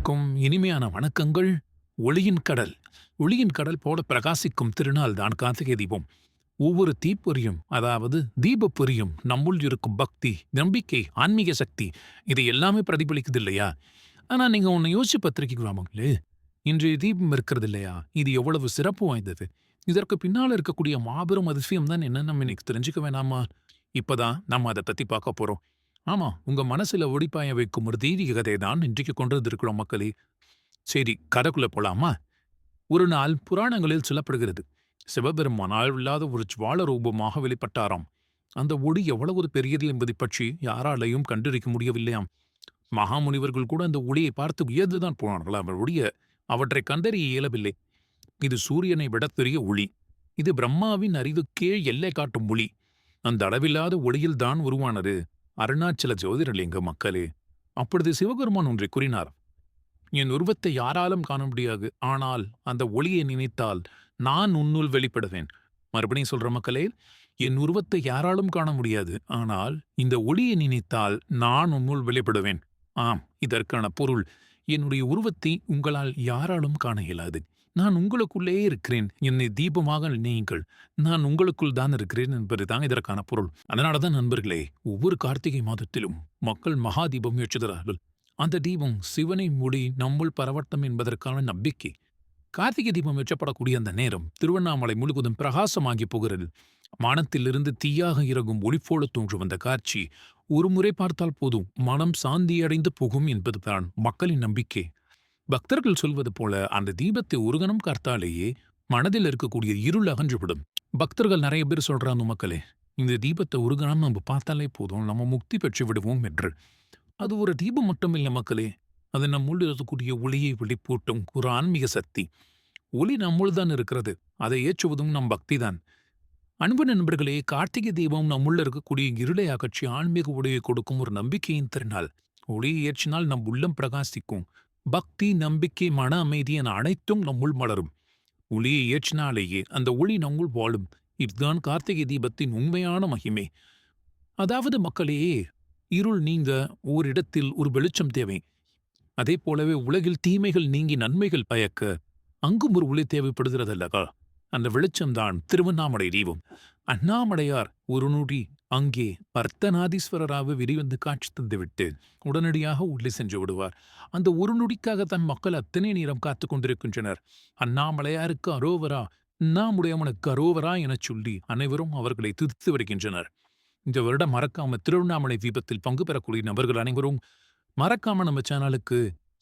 அனைவருக்கும் இனிமையான வணக்கங்கள் ஒளியின் கடல். ஒளியின் கடல் போல பிரகாசிக்கும் திருநாள் தான் கார்த்திகை தீபம். ஒவ்வொரு தீப்பொறியும் அதாவது தீபப்பொறியும் நம்முள் இருக்கும் பக்தி நம்பிக்கை ஆன்மீக சக்தி இது எல்லாமே பிரதிபலிக்குது இல்லையா ஆனா நீங்க ஒன்று யோசிச்சு பத்திரிக்கை இன்றைய தீபம் இருக்கிறது இல்லையா இது எவ்வளவு சிறப்பு வாய்ந்தது. இதற்கு பின்னால இருக்கக்கூடிய மாபெரும் அதிசயம் தான் என்ன நம்ம இன்னைக்கு தெரிஞ்சுக்க வேணாமா? இப்பதான் நம்ம அதை பற்றி பார்க்க போறோம். ஆமா உங்க மனசுல ஒடிப்பாய வைக்கும் ஒரு தெய்வீக கதை தான் இன்றைக்கு கொண்டு வந்திருக்கிறோம் மக்களே. சரி கதைக்குள்ள போலாமா? ஒரு நாள் புராணங்களில் சொல்லப்படுகிறது சிவபெருமானால் இல்லாத ஒரு ஜுவால ரூபமாக வெளிப்பட்டாராம். அந்த ஒளி எவ்வளவு பெரியது என்பதை பற்றி யாராலையும் கண்டிருக்க முடியவில்லையாம். மகாமுனிவர்கள் கூட அந்த ஒளியை பார்த்து வியந்துதான் போனார்கள் அவர் ஒளிய அவற்றை கண்டறிய இயலவில்லை. இது சூரியனை விட பெரிய ஒளி இது பிரம்மாவின் அறிவுக்கே எல்லை காட்டும் ஒளி. அந்த அளவில்லாத ஒளியில்தான் உருவானது. அருணாச்சல ஜோதிடலிங்க மக்களே அப்பொழுது சிவபெருமான் ஒன்றை கூறினார் என் உருவத்தை யாராலும் காண முடியாது ஆனால் அந்த ஒளியை நினைத்தால் நான் உன்னுள் வெளிப்படுவேன். மறுபடியும் சொல்ற மக்களே என் உருவத்தை யாராலும் காண முடியாது ஆனால் இந்த ஒளியை நினைத்தால் நான் உன்னுள் வெளிப்படுவேன். ஆம் இதற்கான பொருள் என்னுடைய உருவத்தை உங்களால் யாராலும் காண இயலாது. நான் உங்களுக்குள்ளே இருக்கிறேன். என்னை தீபமாக நீங்கள் நான் உங்களுக்குள் தான் இருக்கிறேன் என்பதுதான் இதற்கான பொருள். அதனாலதான் நண்பர்களே ஒவ்வொரு கார்த்திகை மாதத்திலும் மக்கள் மகா தீபம் ஏற்றுகிறார்கள். அந்த தீபம் சிவனை மூடி நம்முள் பரவட்டம் என்பதற்கான நம்பிக்கை. கார்த்திகை தீபம் ஏற்றப்படக்கூடிய அந்த நேரம் திருவண்ணாமலை முழுவதும் பிரகாசமாகி போகிறது. மானத்திலிருந்து தீயாக இறங்கும் ஒளிப்போல தோன்றும் அந்த காட்சி. ஒரு முறை பார்த்தால் போதும் மனம் சாந்தியடைந்து போகும் என்பதுதான் மக்களின் நம்பிக்கை. பக்தர்கள் சொல்வது போல அந்த தீபத்தை உருகனம் கார்த்தாலேயே மனதில் இருக்கக்கூடிய இருள் அகன்றுவிடும் பக்தர்கள் நிறைய பேர் சொல்றாங்க மக்களே இந்த தீபத்தை உருகனம் நம்ம பார்த்தாலே போதும் நம்ம முக்தி பெற்று விடுவோம் என்று. அது ஒரு தீபம் மட்டும் இல்லை மக்களே. அது நம்முள் இருக்கக்கூடிய ஒளியை வெளிப்பூட்டும் ஒரு ஆன்மீக சக்தி. ஒளி நம்முள் தான் இருக்கிறது. அதை ஏற்றுவதும் நம் பக்திதான். அன்பு நண்பர்களே கார்த்திகை தீபம் நம்முள்ள இருக்கக்கூடிய இருளை அகற்றி ஆன்மீக ஒளியை கொடுக்கும் ஒரு நம்பிக்கையின் திருநாள். ஒளியை ஏற்றினால் நம் உள்ளம் பிரகாசிக்கும். பக்தி நம்பிக்கை மன அமைதி என அனைத்தும் நம்முள் மலரும். ஒளியை ஏற்றினாலேயே அந்த ஒளி நம்முள் வாழும். இதுதான் கார்த்திகை தீபத்தின் உண்மையான மகிமை. அதாவது மக்களே இருள் நீங்க ஓரிடத்தில் ஒரு வெளிச்சம் தேவை. அதே போலவே உலகில் தீமைகள் நீங்கி நன்மைகள் பயக்க அங்கும் ஒரு ஒளி தேவைப்படுகிறதல்லகா அந்த வெளிச்சம்தான் திருவண்ணாமலை தீபம் அண்ணாமலையார் ஒரு நொடி அங்கே பர்த்தநாதீஸ்வரராக விரிவந்து காட்சி தந்துவிட்டு உடனடியாக உள்ளே சென்று விடுவார். அந்த ஒரு நொடிக்காக தன் மக்கள் அத்தனை நேரம் காத்து கொண்டிருக்கின்றனர். அண்ணாமலையாருக்கு அரோவரா நாமுடையவனுக்கு அரோவரா எனச் சொல்லி அனைவரும் அவர்களை துதித்து வருகின்றனர். இந்த வருடம் மறக்காம திருவண்ணாமலை தீபத்தில் பங்கு பெறக்கூடிய நபர்கள் அனைவரும் மறக்காம நம்ம சேனலுக்கு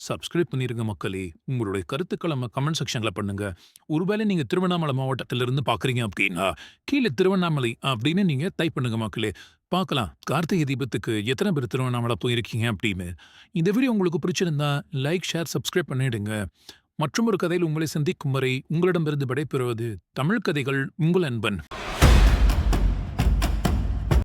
சப்ஸ்கிரைப் பண்ணிருங்க மக்களே. உங்களுடைய கருத்துக்களை நம்ம கமெண்ட் செக்ஷன்ல பண்ணுங்க. ஒருவேளை நீங்க திருவண்ணாமலை மாவட்டத்திலிருந்து பாக்குறீங்க அப்படின்னா கீழே திருவண்ணாமலை அப்படின்னு நீங்க டைப் பண்ணுங்க மக்களே. பார்க்கலாம். கார்த்திகை தீபத்துக்கு எத்தனை பேர் திருவண்ணாமலை போயிருக்கீங்க அப்படின்னு. இந்த வீடியோ உங்களுக்கு பிடிச்சிருந்தா லைக் ஷேர் சப்ஸ்கிரைப் பண்ணிடுங்க. மற்றும் ஒரு கதையில் உங்களை சந்திக்கும் வரை உங்களிடமிருந்து விடைபெறுவது தமிழ் கதைகள் உங்கள் அன்பன்.